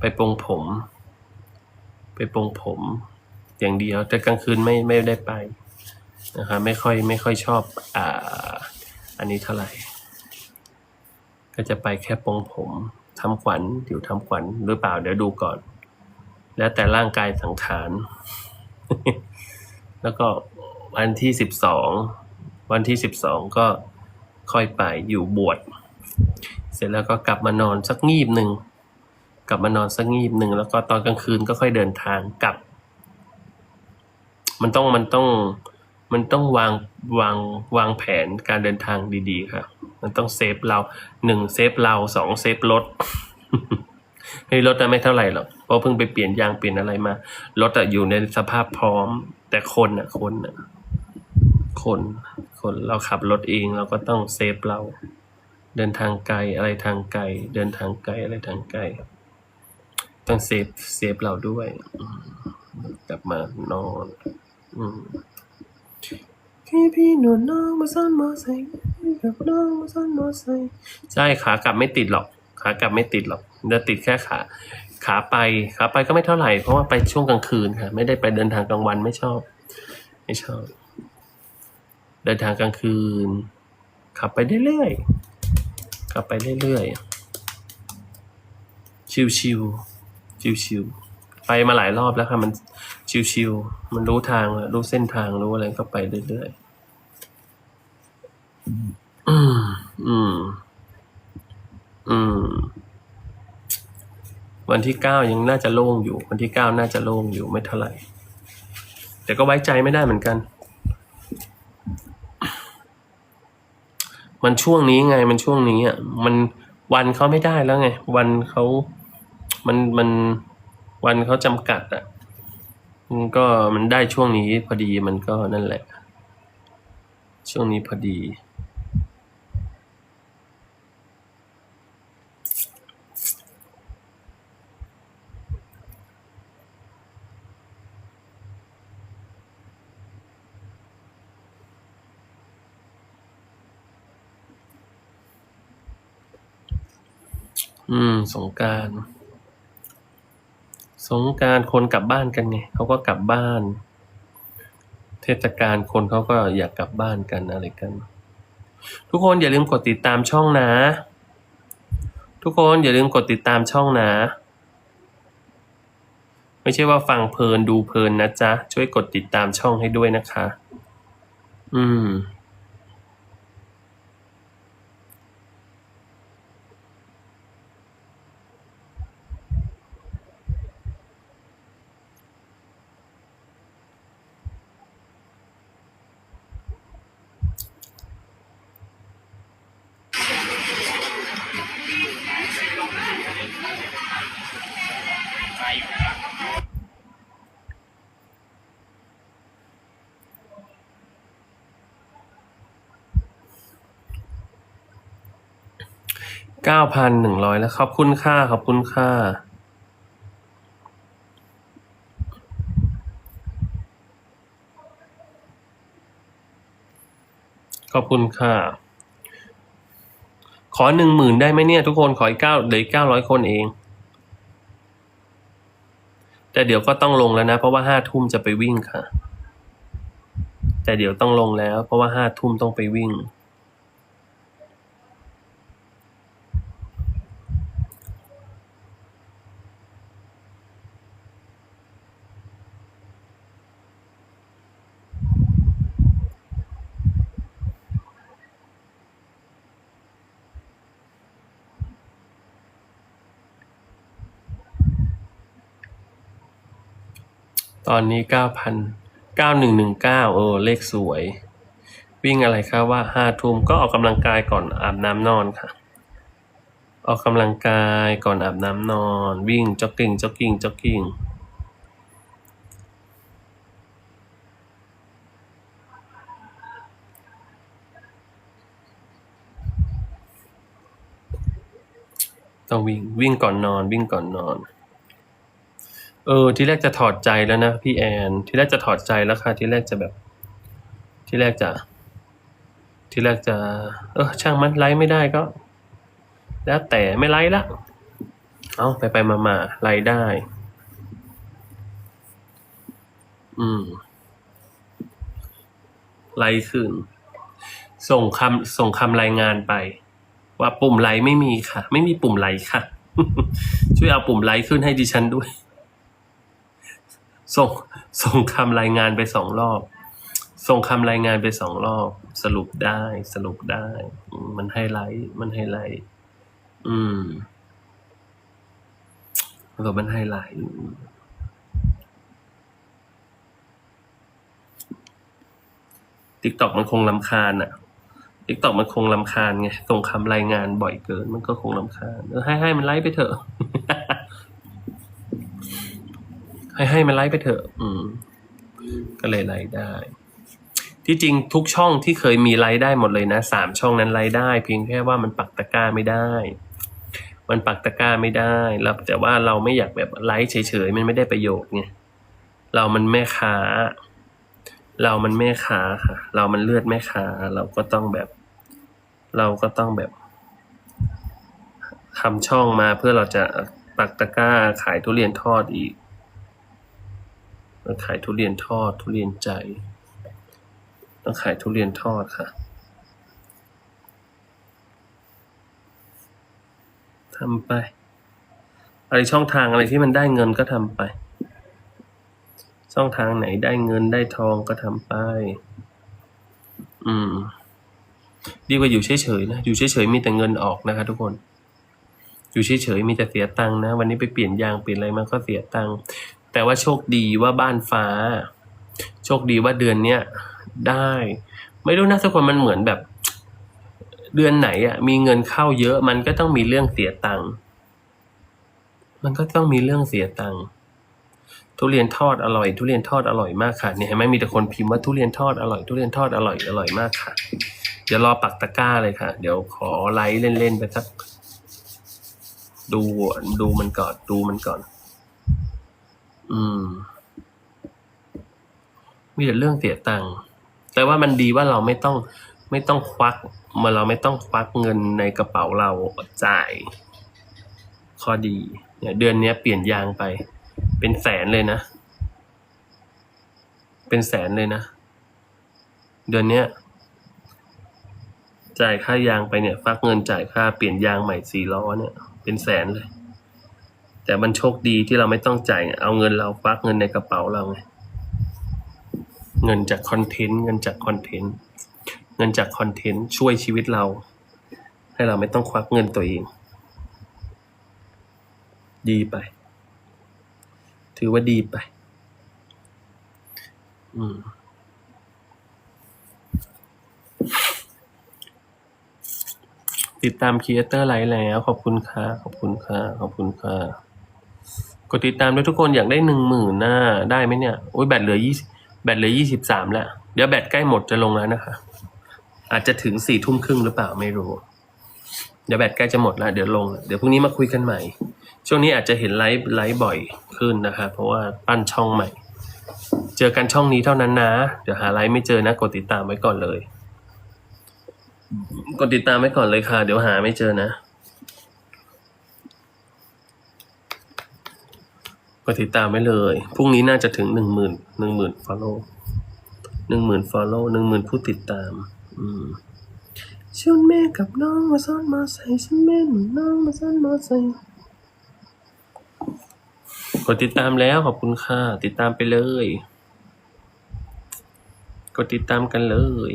ไปปรงผม ไปปรงผม อย่างเดียว แต่กลางคืนไม่ไม่ได้ไปนะครับไม่ค่อยไม่ค่อยชอบอ่าอันนี้เท่าไหร่ ก็จะไปแค่ปรงผมทำขวัญอยู่ทำขวัญหรือเปล่าเดี๋ยวดูก่อน แล้วแต่ร่างกายสังขาร แล้วก็วันที่สิบสองวันที่สิบสองก็ค่อยไปอยู่บวช เสร็จแล้วก็กลับมานอนสักงีบหนึ่ง กลับมานอนสักงีบหนึ่งแล้วก็ตอนกลางคืนก็ค่อยเดินทางกลับ มันต้องมันต้องมันต้องวางวางวางแผนการเดินทางดีๆครับมันต้องเซฟเราหนึ่งเซฟเราสองเซฟรถเฮ้รถนะไม่เท่าไหร่หรอกเพราะเพิ่งไปเปลี่ยนยางเปลี่ยนอะไรมารถอะอยู่ในสภาพพร้อม แต่คนอะคนอะคนคนเราขับรถเองเราก็ต้องเซฟเรา เดินทางไกลอะไรทางไกล เดินทางไกลอะไรทางไกล ต้องเซฟเซฟเราด้วยอืมกลับมานอนอืมแค่พี่หนูน้องมาซ่อนมอไซค์กับน้องมาซ่อนมอไซค์ใช่ขากลับไม่ติดหรอก ขากลับไม่ติดหรอกจะติดแค่ขา ขาไปขาไปก็ไม่เท่าไหร่เพราะว่าไปช่วงกลางคืนค่ะ ไม่ได้ไปเดินทางกลางวันไม่ชอบ ไม่ชอบ เดินทางกลางคืน ขับไปเรื่อยๆขับไปเรื่อยๆชิวๆ ชิวๆไปมาหลายรอบแล้วค่ะมันชิวๆมันรู้ทางรู้เส้นทางรู้อะไรก็ไปเรื่อยๆอืม อืม อืม วันที่เก้ายังน่าจะโล่งอยู่ วันที่เก้าน่าจะโล่งอยู่ไม่เท่าไหร่ แต่ก็ไว้ใจไม่ได้เหมือนกัน มันช่วงนี้ไง มันช่วงนี้อะมันวันเขาไม่ได้แล้วไง วันเขา มันมันวันเขาจำกัดอะมันก็มันได้ช่วงนี้พอดีมันก็นั่นแหละ ช่วงนี้พอดี อืม สงการ สงการคนกลับบ้านกันไงเขาก็กลับบ้าน เทศกาลคนเขาก็อยากกลับบ้านกันอะไรกัน ทุกคนอย่าลืมกดติดตามช่องนะ ทุกคนอย่าลืมกดติดตามช่องนะ ไม่ใช่ว่าฟังเพลินดูเพลินนะจ๊ะ ช่วยกดติดตามช่องให้ด้วยนะคะ อืม ก้าพันหนึ่งร้อยแล้วขอบคุณค่าขอบคุณค่า ขอบคุณค่ะขอหนึ่งหมื่นได้ไหมเนี่ย ทุกคนขออีกเก้าเหลือเก้าร้อยคนเอง แต่เดี๋ยวก็ต้องลงแล้วนะ เพราะว่าห้าทุ่มจะไปวิ่งค่ะ แต่เดี๋ยวต้องลงแล้ว เพราะว่าห้าทุ่มต้องไปวิ่ง ตอนนี้เก้าพันเก้าหนึ่งหนึ่งเก้าเออเลขสวย วิ่งอะไรคะว่าห้าทุ่มก็ออกกำลังกายก่อนอาบน้ำนอนค่ะ ออกกำลังกายก่อนอาบน้ำนอน วิ่งจ็อกกิ้งจ็อกกิ้งจ็อกกิ้งต้องวิ่งวิ่งก่อนนอนวิ่งก่อนนอน เออ ที่แรกจะถอดใจแล้วนะพี่แอน ที่แรกจะถอดใจแล้วค่ะ ที่แรกจะแบบ ที่แรกจะ ที่แรกจะ เออ ช่างมันไลฟ์ไม่ได้ก็ แล้วแต่ไม่ไลฟ์ละ เอาไปไปมามาๆรายได้ อืม ไลค์ขึ้น ส่งคำส่งคำรายงานไป ว่าปุ่มไลค์ไม่มีค่ะ ไม่มีปุ่มไลค์ค่ะ ช่วยเอาปุ่มไลค์ขึ้นให้ดิฉันด้วย ส่งส่งคำรายงานไปสองรอบ ส่งคำรายงานไปสองรอบ สรุปได้ สรุปได้ มันให้ไลค์มันให้ไลค์อืมสรุปมันให้ไลค์ติ๊กตอกมันคงลำคาญอะติ๊กตอกมันคงลำคาญไงส่งคำรายงานบ่อยเกิน มันก็คงลำคาญให้ให้มันไลค์ไปเถอะ ให้ให้มันไลค์ไปเถอะ อืม ก็เลยไลค์ได้ ที่จริงทุกช่องที่เคยมีไลค์ได้หมดเลยนะสามช่องนั้นไลค์ได้ เพียงแค่ว่ามันปักตะกร้าไม่ได้ มันปักตะกร้าไม่ได้แล้วแต่ว่าเราไม่อยากแบบไลค์เฉยๆมันไม่ได้ประโยชน์ไงเรามันแม่ค้า เรามันแม่ค้าค่ะ เรามันเลือดแม่ค้า เราก็ต้องแบบ เราก็ต้องแบบทำช่องมาเพื่อเราจะปักตะกร้าขายทุเรียนทอดอีก ขายทุเรียนทอด ทุเรียนใจ ต้องขายทุเรียนทอดค่ะทำไป อะไรช่องทางอะไรที่มันได้เงินก็ทำไป ช่องทางไหนได้เงินได้ทองก็ทำไป อืม ดีกว่าอยู่เฉยๆนะ อยู่เฉยๆมีแต่เงินออกนะคะทุกคน อยู่เฉยๆมีแต่เสียตังค์นะ วันนี้ไปเปลี่ยนยางเปลี่ยนอะไรมันก็เสียตังค์ แต่ว่าโชคดีว่าบ้านฟ้า โชคดีว่าเดือนเนี้ยได้ ไม่รู้นะทุกคนมันเหมือนแบบ เดือนไหนอะมีเงินเข้าเยอะ มันก็ต้องมีเรื่องเสียตังค์มันก็ต้องมีเรื่องเสียตังค์ทุเรียนทอดอร่อย ทุเรียนทอดอร่อยมากค่ะเนี่ยเห็นไหมมีแต่คนพิมพ์ว่าทุเรียนทอดอร่อยทุเรียนทอดอร่อยอร่อยมากค่ะ เดี๋ยวรอปักตะกร้าเลยค่ะ เดี๋ยวขอไลฟ์เล่นๆไปสักดูดูมันก่อนดูมันก่อน อืม มีแต่เรื่องเสียตังค์แต่ว่ามันดีว่าเราไม่ต้องไม่ต้องควักเมื่อเราไม่ต้องควักเงินในกระเป๋าเราจ่าย ข้อดี เนี่ย เดือนเนี้ยเปลี่ยนยางไป เป็นแสนเลยนะ เป็นแสนเลยนะ เดือนเนี้ย จ่ายค่ายางไปเนี่ยฟักเงินจ่ายค่าเปลี่ยนยางใหม่สี่ล้อเนี่ย เป็นแสนเลย แต่มันโชคดีที่เราไม่ต้องจ่าย เอาเงินเราฟักเงินในกระเป๋าเราไง เงินจากคอนเทนต์เงินจากคอนเทนต์เงินจากคอนเทนต์ช่วยชีวิตเรา ให้เราไม่ต้องควักเงินตัวเอง ดีไป ถือว่าดีไป อืมติดตามครีเอเตอร์ไลฟ์แล้ว ขอบคุณค่ะ ขอบคุณค่ะ ขอบคุณค่ะ กดติดตามด้วยทุกคนอยากได้หนึ่งหมื่นหน้าได้ไหมเนี่ยโอ้ยแบตเหลือยี่แบตเหลือยี่สิบสามแล้วเดี๋ยวแบตใกล้หมดจะลงแล้วนะคะ อาจจะถึงสี่ทุ่มครึ่งหรือเปล่าไม่รู้ เดี๋ยวแบตใกล้จะหมดแล้วเดี๋ยวลง เดี๋ยวพรุ่งนี้มาคุยกันใหม่ ช่วงนี้อาจจะเห็นไลฟ์ไลฟ์บ่อยขึ้นนะคะ เพราะว่าปั้นช่องใหม่ เจอกันช่องนี้เท่านั้นนะ เดี๋ยวหาไลฟ์ไม่เจอนะ กดติดตามไว้ก่อนเลย กดติดตามไว้ก่อนเลยค่ะ เดี๋ยวหาไม่เจอนะ กดติดตามไว้เลย พรุ่งนี้น่าจะถึงหนึ่งหมื่นหนึ่งหมื่นฟอลโล่หนึ่งหมื่นฟอลโล่หนึ่งหมื่นผู้ติดตาม อืมชวนแม่กับน้องมาซ้อนมอไซค์ชวนแม่หนุนน้องมาซ้อนมอไซค์กดติดตามแล้วขอบคุณค่ะ ติดตามไปเลย กดติดตามกันเลย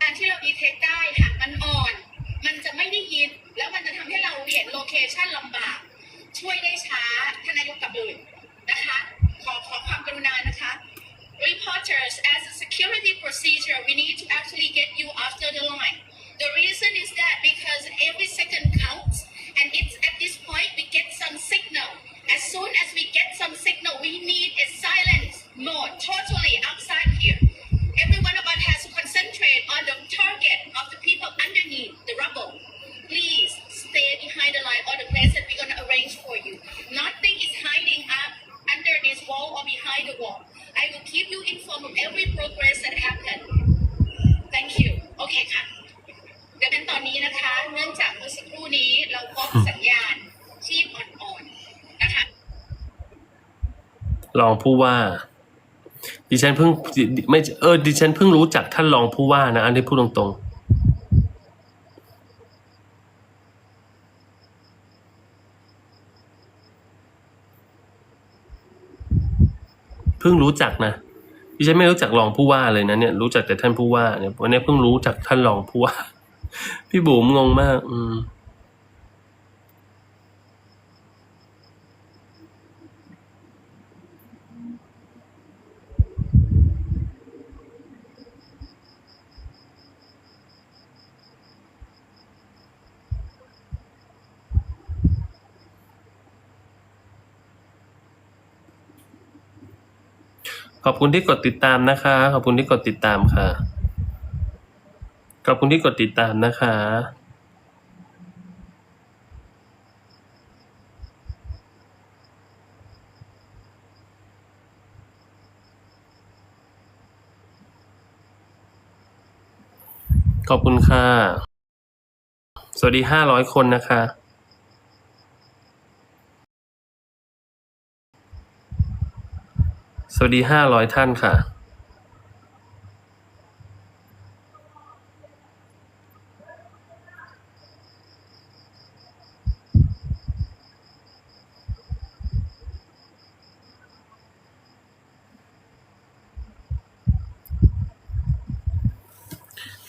การที่เราดีเทคได้ค่ะ จะไม่ได้ยินแล้วมันจะทำให้เราเห็นโลเคชันลำบาก ช่วยได้ช้าท่านนายกกระบืนนะคะ ขอขอความกรุณานะคะ Reporters, as a security procedure, we need to actually get you after the line. The reason is that I will keep you informed of every progress that happens. Thank you. Okay, ค่ะดังนั้นตอนนี้นะคะ เนื่องจากเมื่อสักครู่นี้เราพบสัญญาณที่อ่อนๆนะคะรองผู้ว่า ดิฉันเพิ่งไม่เออดิฉันเพิ่งรู้จักท่านรองผู้ว่านะ อันนี้พูดตรงๆ เพิ่งรู้จักนะดิฉันไม่รู้จักรองผู้ว่าเลยนะเนี่ยรู้จักแต่ท่านผู้ว่าเนี่ยวันนี้เพิ่งรู้จักท่านรองผู้ว่า พี่บุ๋มงงมาก อืม ขอบคุณที่กดติดตามนะคะ ขอบคุณที่กดติดตามค่ะ ขอบคุณที่กดติดตามนะคะขอบคุณค่ะ สวัสดีห้าร้อยคนนะคะ สวัสดีห้าร้อยท่านค่ะ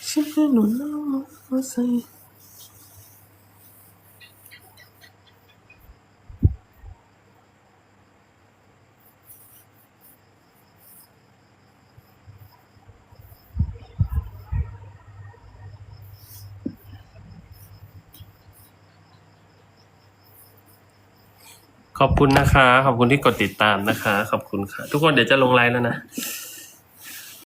ฉันเป็นหนุนน้องมาใส่ ขอบคุณนะคะ ขอบคุณที่กดติดตามนะคะ ขอบคุณค่ะ ทุกคนเดี๋ยวจะลงไลน์แล้วนะ